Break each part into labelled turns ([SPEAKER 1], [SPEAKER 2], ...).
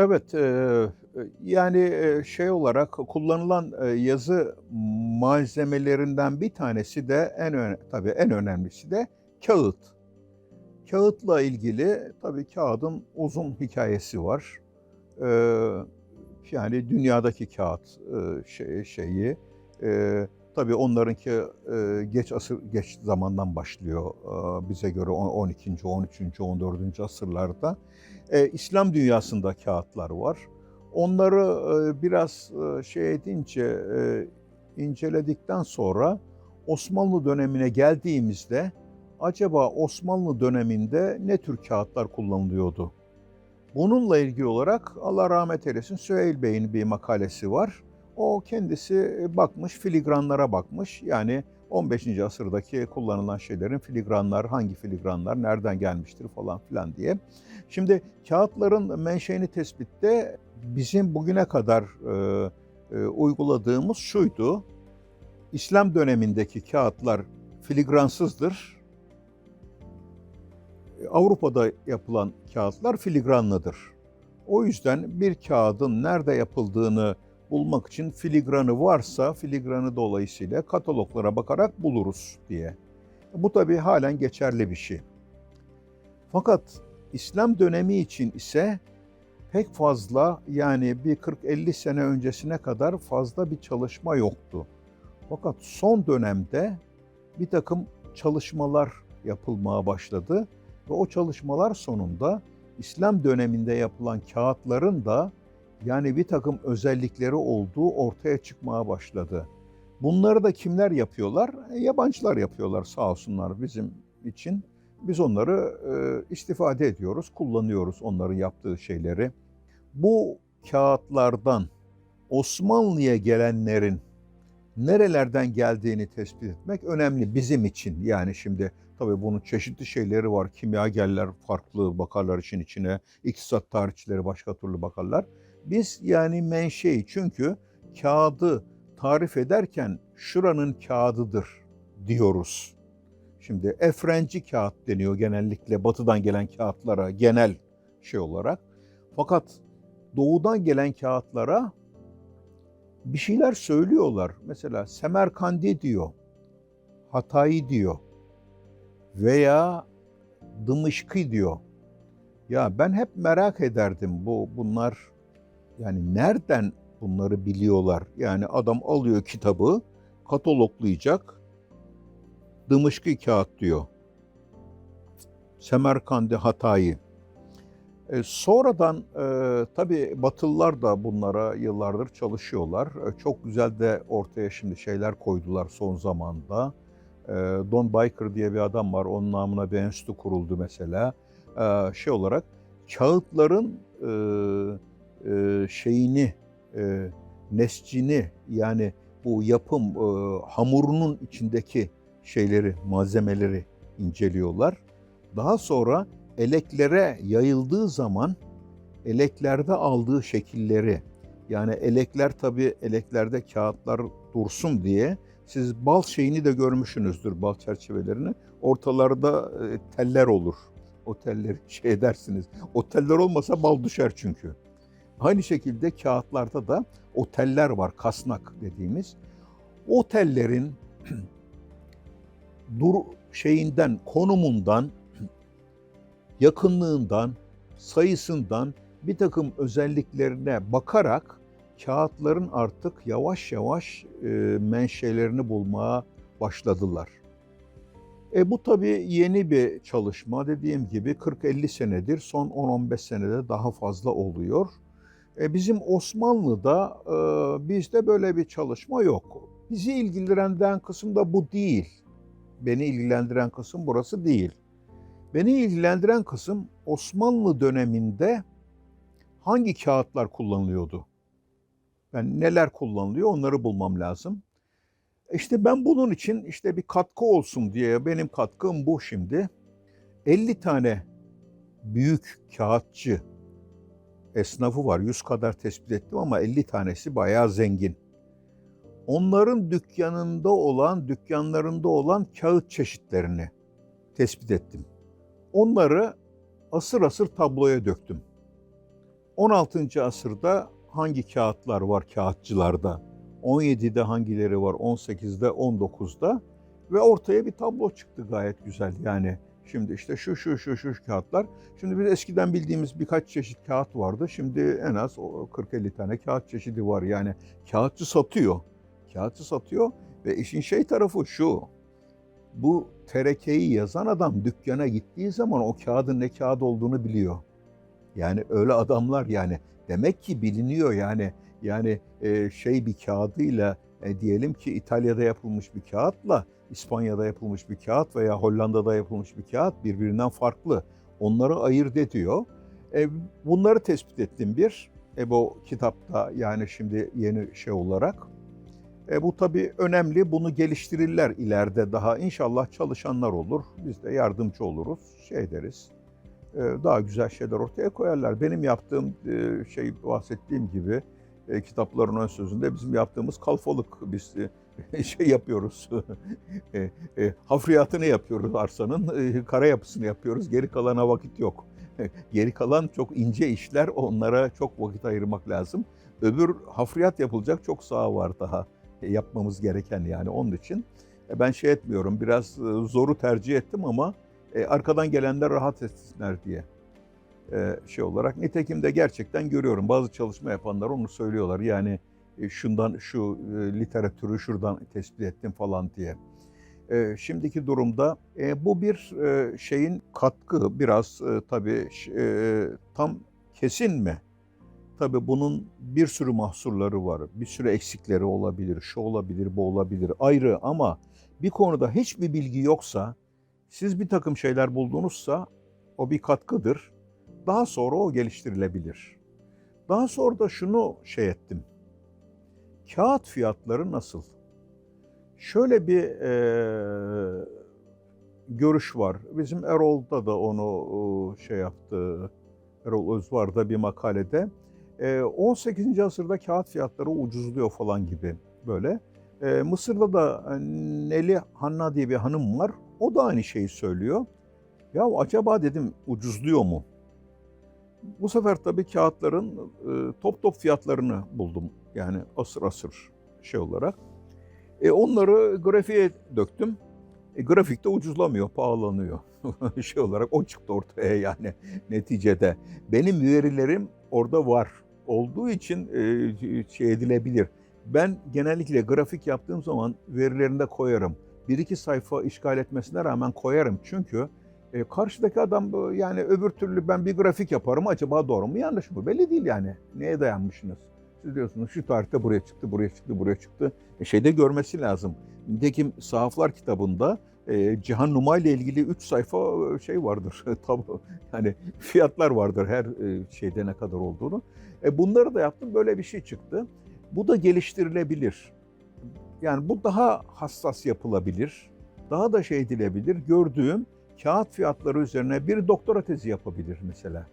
[SPEAKER 1] Evet, yani, şey olarak kullanılan, yazı malzemelerinden bir tanesi de en tabii en önemlisi de kağıt. Kağıtla ilgili tabii kağıdın uzun hikâyesi var. Yani dünyadaki kağıt, şey şeyi, tabii onlarınki, eee, geç asır geç zamandan başlıyor, aaa, bize göre on 12'nci, 13'üncü, 14'üncü asırlarda. Eee, İslam dünyasında kağıtlar var. Onları, eee, biraz, ııı, şey edince, eee, inceledikten sonra Osmanlı dönemine geldiğimizde acaba Osmanlı döneminde ne tür kağıtlar kullanılıyordu? Bununla ilgili olarak Allah rahmet eylesin Süheyl Bey'in bir makalesi var. O kendisi, eee, bakmış, filigranlara bakmış. Yani 15'inci asırdaki kullanılan şeylerin filigranlar, hangi filigranlar nereden gelmiştir falan filan diye. Şimdi kağıtların menşeini tespitte bizim bugüne kadar, eee, eee, uyguladığımız şuydu: İslam dönemindeki kağıtlar filigransızdır. Avrupa'da yapılan kağıtlar filigranlıdır. O yüzden bir kağıdın nerede yapıldığını bulmak için filigranı varsa filigranı dolayısıyla kataloglara bakarak buluruz diye. Bu tabii hâlen geçerli bir şey. Fakat İslam dönemi için ise pek fazla yani bir 40-50 sene öncesine kadar fazla bir çalışma yoktu. Fakat son dönemde birtakım çalışmalar yapılmaya başladı ve o çalışmalar sonunda İslam döneminde yapılan kağıtların da yani birtakım özellikleri olduğu ortaya çıkmaya başladı. Bunları da kimler yapıyorlar? E, yabancılar yapıyorlar sağ olsunlar bizim için. Biz onları, eee, istifade ediyoruz, kullanıyoruz onların yaptığı şeyleri. Bu kağıtlardan Osmanlı'ya gelenlerin nerelerden geldiğini tespit etmek önemli bizim için. Yani şimdi tabii bunun çeşitli şeyleri var. Kimyagerler farklı bakarlar işin içine, iktisat tarihçileri başka türlü bakarlar. Biz yani menşei çünkü kağıdı tarif ederken şuranın kağıdıdır diyoruz. Şimdi efrenci kağıt deniyor genellikle batıdan gelen kağıtlara genel şey olarak. Fakat doğudan gelen kağıtlara bir şeyler söylüyorlar. Mesela Semerkandi diyor, Hatay'ı diyor veya Dımışkı diyor. Ya ben hep merak ederdim bu bunlar yani nereden bunları biliyorlar? Yani adam alıyor kitabı, kataloglayacak, Dımışkı kağıt diyor. Semerkandi Hatay'ı. E, sonradan e, tabii Batılılar da bunlara yıllardır çalışıyorlar. E, çok güzel de ortaya şimdi şeyler koydular son zamanda. E, Don Baker diye bir adam var. Onun namına bir enstitü kuruldu mesela. E, şey olarak kağıtların e, e, şeyini, e, nescini yani bu yapım e, hamurunun içindeki şeyleri, malzemeleri inceliyorlar. Daha sonra eleklere yayıldığı zaman eleklerde aldığı şekilleri yani elekler tabii eleklerde kağıtlar dursun diye siz bal şeyini de görmüşsünüzdür bal çerçevelerini. Ortalarda teller olur. O telleri şey edersiniz. O teller olmasa bal düşer çünkü. Aynı şekilde kağıtlarda da o teller var, kasnak dediğimiz. O tellerin dur şeyinden, konumundan, yakınlığından, sayısından bir takım özelliklerine bakarak kağıtların artık yavaş yavaş e, menşelerini bulmaya başladılar. E bu tabii yeni bir çalışma. Dediğim gibi 40-50 senedir, son 10-15 senede daha fazla oluyor. E bizim Osmanlı'da e, bizde böyle bir çalışma yok. Bizi ilgilendiren kısım da bu değil. Beni ilgilendiren kısım burası değil. Beni ilgilendiren kısım Osmanlı döneminde hangi kağıtlar kullanılıyordu? Yani neler kullanılıyor onları bulmam lazım. İşte ben bunun için işte bir katkı olsun diye benim katkım bu şimdi. 50 tane büyük kağıtçı esnafı var. 100 kadar tespit ettim ama 50 tanesi bayağı zengin. Onların dükkanında olan, dükkanlarında olan kağıt çeşitlerini tespit ettim. Onları asır asır tabloya döktüm. 16. asırda hangi kağıtlar var kağıtçılarda? 17'de hangileri var? 18'de, 19'da ve ortaya bir tablo çıktı gayet güzel. Yani şimdi işte şu şu şu şu kağıtlar. Şimdi biz eskiden bildiğimiz birkaç çeşit kağıt vardı. Şimdi en az o 40-50 tane kağıt çeşidi var. Yani kağıtçı satıyor. Kağıtçı satıyor ve işin şey tarafı şu. Bu terekeyi yazan adam dükkana gittiği zaman o kağıdın ne kağıt olduğunu biliyor. Yani öyle adamlar yani demek ki biliniyor yani yani e, şey bir kağıdıyla e, diyelim ki İtalya'da yapılmış bir kağıtla İspanya'da yapılmış bir kağıt veya Hollanda'da yapılmış bir kağıt birbirinden farklı. Onları ayırt ediyor. E, bunları tespit ettim bir. E, bu kitapta yani şimdi yeni şey olarak. E, bu tabii önemli. Bunu geliştirirler ileride daha. İnşallah çalışanlar olur. Biz de yardımcı oluruz. Şey deriz. E, daha güzel şeyler ortaya koyarlar. Benim yaptığım e, şey bahsettiğim gibi e, kitapların ön sözünde bizim yaptığımız kalfalık. Biz e, şey yapıyoruz. e, e, hafriyatını yapıyoruz arsanın. E, kara yapısını yapıyoruz. Geri kalana vakit yok. Geri kalan çok ince işler. Onlara çok vakit ayırmak lazım. Öbür hafriyat yapılacak çok saha var daha e, yapmamız gereken yani onun için. E, ben şey etmiyorum. Biraz e, zoru tercih ettim ama e, arkadan gelenler rahat etsinler diye e, şey olarak. Nitekim de gerçekten görüyorum. Bazı çalışma yapanlar onu söylüyorlar. Yani e, şundan şu e, literatürü şuradan tespit ettim falan diye. E, şimdiki durumda e, bu bir e, şeyin katkı biraz e, tabii e, tam kesin mi? Tabii bunun bir sürü mahsurları var. Bir sürü eksikleri olabilir. Şu olabilir, bu olabilir. Ayrı ama bir konuda hiçbir bilgi yoksa, siz bir takım şeyler buldunuzsa o bir katkıdır. Daha sonra o geliştirilebilir. Daha sonra da şunu şey ettim. Kağıt fiyatları nasıl? Şöyle bir e, görüş var. Bizim Erol'da da onu e, şey yaptı. Erol Özvar'da bir makalede. E, 18. asırda kağıt fiyatları ucuzluyor falan gibi böyle. E, Mısır'da da Neli Hanna diye bir hanım var. O da aynı şeyi söylüyor. Ya acaba dedim ucuzluyor mu? Bu sefer tabii kağıtların e, top top fiyatlarını buldum. Yani asır asır şey olarak. E, onları grafiğe döktüm. E, grafikte ucuzlamıyor, pahalanıyor. şey olarak o çıktı ortaya yani neticede. Benim verilerim orada var. Olduğu için e, şey edilebilir. Ben genellikle grafik yaptığım zaman verilerinde koyarım. Bir iki sayfa işgal etmesine rağmen koyarım. Çünkü e, karşıdaki adam yani öbür türlü ben bir grafik yaparım acaba doğru mu yanlış mı belli değil yani. Neye dayanmışsınız? Siz diyorsunuz şu tarihte buraya çıktı, buraya çıktı, buraya çıktı. E, şeyde görmesi lazım. Nitekim Sahaflar kitabında e, Cihan Numa ile ilgili 3 sayfa şey vardır. Tabi yani fiyatlar vardır her e, şeyde ne kadar olduğunu. E, bunları da yaptım böyle bir şey çıktı. Bu da geliştirilebilir. Yani bu daha hassas yapılabilir. Daha da şey edilebilir. Gördüğüm kağıt fiyatları üzerine bir doktora tezi yapabilir mesela.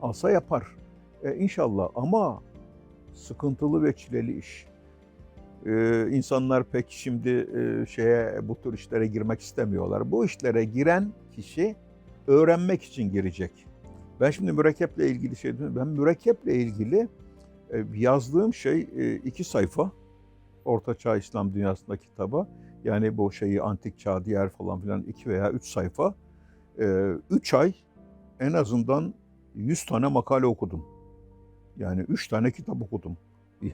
[SPEAKER 1] Alsa yapar. E, inşallah ama sıkıntılı ve çileli iş. Ee, insanlar pek şimdi e, şeye bu tür işlere girmek istemiyorlar. Bu işlere giren kişi öğrenmek için girecek. Ben şimdi mürekkeple ilgili şey diyorum. Ben mürekkeple ilgili e, yazdığım şey e, iki sayfa. Orta Çağ İslam Dünyası'nda kitabı. Yani bu şeyi antik çağ diğer falan filan iki veya üç sayfa. E, üç ay en azından yüz tane makale okudum. Yani üç tane kitap okudum.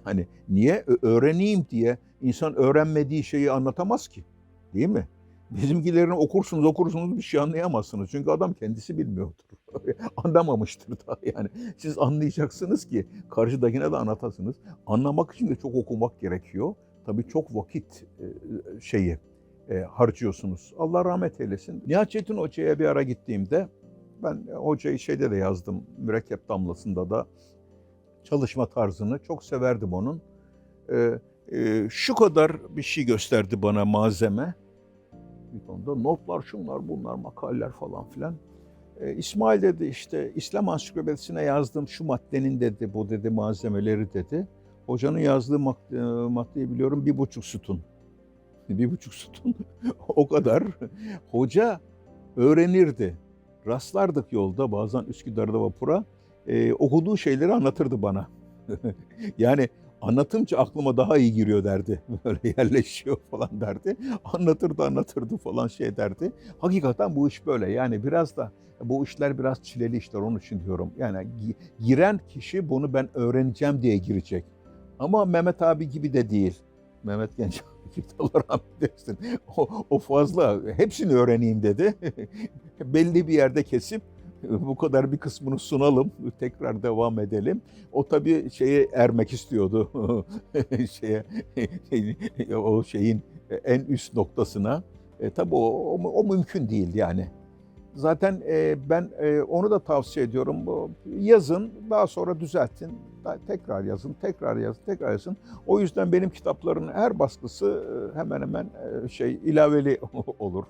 [SPEAKER 1] Yani niye? Öğreneyim diye insan öğrenmediği şeyi anlatamaz ki. Değil mi? Bizimkilerini okursunuz okursunuz bir şey anlayamazsınız. Çünkü adam kendisi bilmiyordur. Anlamamıştır da yani. Siz anlayacaksınız ki karşıdakine de anlatasınız. Anlamak için de çok okumak gerekiyor. Tabii çok vakit şeyi harcıyorsunuz. Allah rahmet eylesin. Nihat Çetin Hoca'ya bir ara gittiğimde ben hocayı şeyde de yazdım. Mürekkep damlasında da çalışma tarzını çok severdim onun. E, şu kadar bir şey gösterdi bana malzeme. Bir konuda notlar, şunlar, bunlar, makaleler falan filan. İsmail dedi işte İslam ansiklopedisine yazdığım şu maddenin dedi, bu dedi malzemeleri dedi. Hocanın yazdığı madde, maddeyi biliyorum bir buçuk sütun. Bir buçuk sütun o kadar. Hoca öğrenirdi. Rastlardık yolda bazen Üsküdar'da vapura e, okuduğu şeyleri anlatırdı bana. yani anlatınca aklıma daha iyi giriyor derdi. Böyle yerleşiyor falan derdi. Anlatırdı anlatırdı falan şey derdi. Hakikaten bu iş böyle. Yani biraz da bu işler biraz çileli işler onun için diyorum. Yani gi- giren kişi bunu ben öğreneceğim diye girecek. Ama Mehmet abi gibi de değil. Mehmet Genç gibi de Allah rahmet eylesin. O, o fazla. Hepsini öğreneyim dedi. Belli bir yerde kesip bu kadar bir kısmını sunalım, tekrar devam edelim. O tabii şeye ermek istiyordu. şeye o şeyin en üst noktasına. E, tabii o, o, o mümkün değil yani. Zaten e, ben e, onu da tavsiye ediyorum. Bu, yazın, daha sonra düzeltin. Tekrar yazın, tekrar yazın, tekrar yazın. O yüzden benim kitapların her baskısı e, hemen hemen e, şey ilaveli olur.